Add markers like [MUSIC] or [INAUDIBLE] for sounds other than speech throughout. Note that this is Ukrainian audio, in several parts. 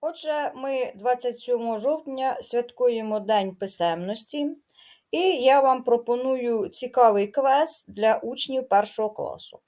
Отже, ми 27 жовтня святкуємо День писемності, і я вам пропоную цікавий квест для учнів першого класу.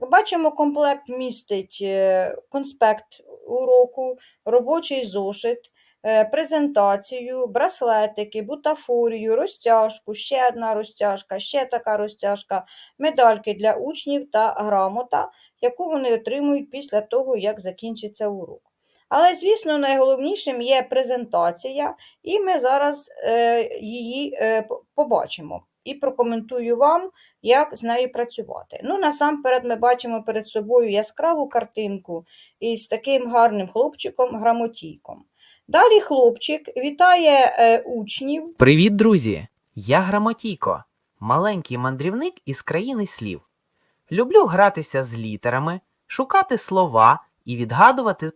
Як бачимо, комплект містить е, конспект уроку, робочий зошит, е, презентацію, браслетики, бутафорію, розтяжку, ще одна розтяжка, ще така розтяжка, медальки для учнів та грамота, яку вони отримують після того, як закінчиться урок. Але, звісно, найголовнішим є презентація, і ми зараз е, її е, побачимо і прокоментую вам, як з нею працювати. Ну, насамперед, ми бачимо перед собою яскраву картинку із таким гарним хлопчиком грамотійком. Далі хлопчик вітає е, учнів. Привіт, друзі! Я Грамотійко, маленький мандрівник із країни слів. Люблю гратися з літерами, шукати слова і відгадувати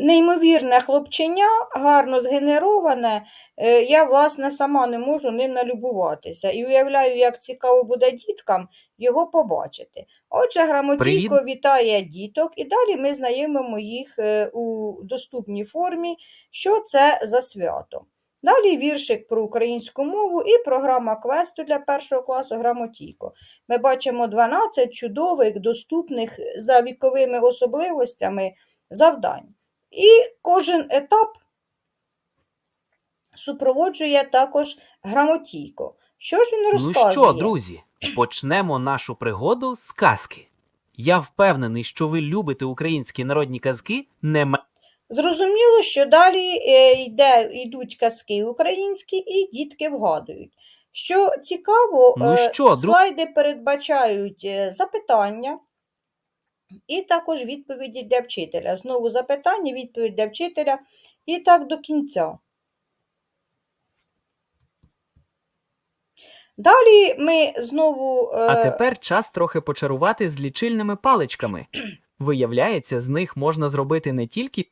Неймовірне хлопченя, гарно згенероване. Е, Я, власне, сама не можу ним налюбуватися. І уявляю, як цікаво буде діткам його побачити. Отже, грамотійко Привіт. вітає діток, і далі ми знайомимо їх е, у доступній формі, що це за свято. Далі віршик про українську мову і програма квесту для першого класу Грамотійко. Ми бачимо 12 чудових, доступних за віковими особливостями завдань. І кожен етап супроводжує також грамотійко. Що ж він Ну що, друзі, почнемо нашу пригоду з казки. Я впевнений, що ви любите українські народні казки не Зрозуміло, що далі е, йде, йдуть казки українські, і дітки вгадують. Що цікаво, Ну е, що, слайди передбачають е, запитання і також відповіді для вчителя. Знову запитання, відповідь для вчителя, і так до кінця. Далі ми знову. е, А тепер час трохи почарувати з лічильними паличками. [CLEARS THROAT] Виявляється, з них можна зробити не тільки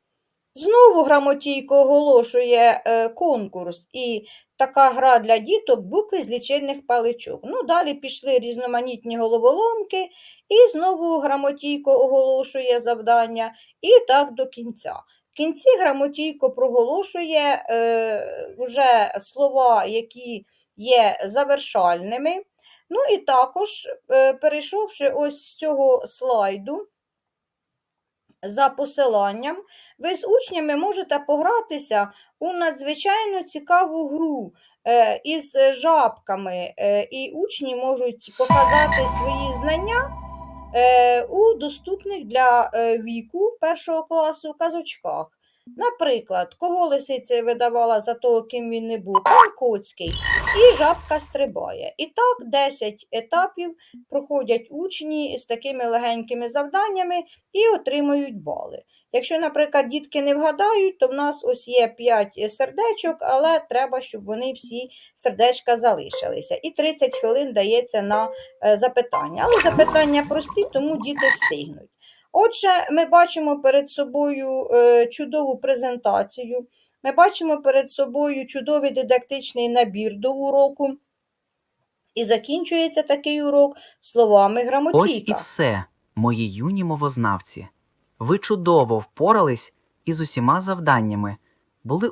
Знову грамотійко оголошує е, конкурс і така гра для діток букви з лічильних паличок. Ну, далі пішли різноманітні головоломки, і знову грамотійко оголошує завдання, і так до кінця. В кінці грамотійко проголошує е, вже слова, які є завершальними. Ну і також, е, перейшовши ось з цього слайду, за посиланням, ви з учнями можете погратися у надзвичайно цікаву гру е, із жабками, е, і учні можуть показати свої знання е, у доступних для віку першого класу казочках. Наприклад, кого лисиця видавала за того, ким він не був, пан Коцький, і жабка стрибає. І так 10 етапів проходять учні з такими легенькими завданнями і отримують бали. Якщо, наприклад, дітки не вгадають, то в нас ось є 5 сердечок, але треба, щоб вони всі сердечка залишилися. І 30 хвилин дається на е, запитання. Але запитання прості, тому діти встигнуть. Отже, ми бачимо перед собою е, чудову презентацію, ми бачимо перед собою чудовий дидактичний набір до уроку. І закінчується такий урок словами грамотійка. ось і все, мої юні мовознавці. Ви чудово впорались із усіма завданнями. Були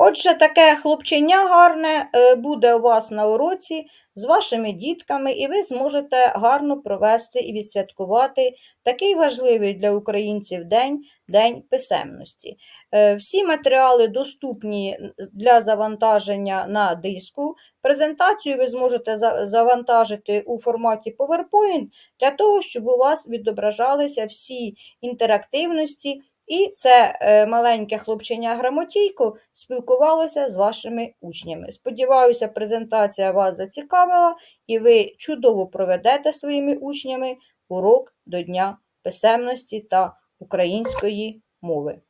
Отже, таке хлопченя гарне е, буде у вас на уроці з вашими дітками, і ви зможете гарно провести і відсвяткувати такий важливий для українців день День писемності. Е, Всі матеріали доступні для завантаження на диску. Презентацію ви зможете за- завантажити у форматі PowerPoint для того, щоб у вас відображалися всі інтерактивності і це е, маленьке хлопчення грамотійко спілкувалося з вашими учнями. Сподіваюся, презентація вас зацікавила, і ви чудово проведете своїми учнями урок до Дня писемності та української мови.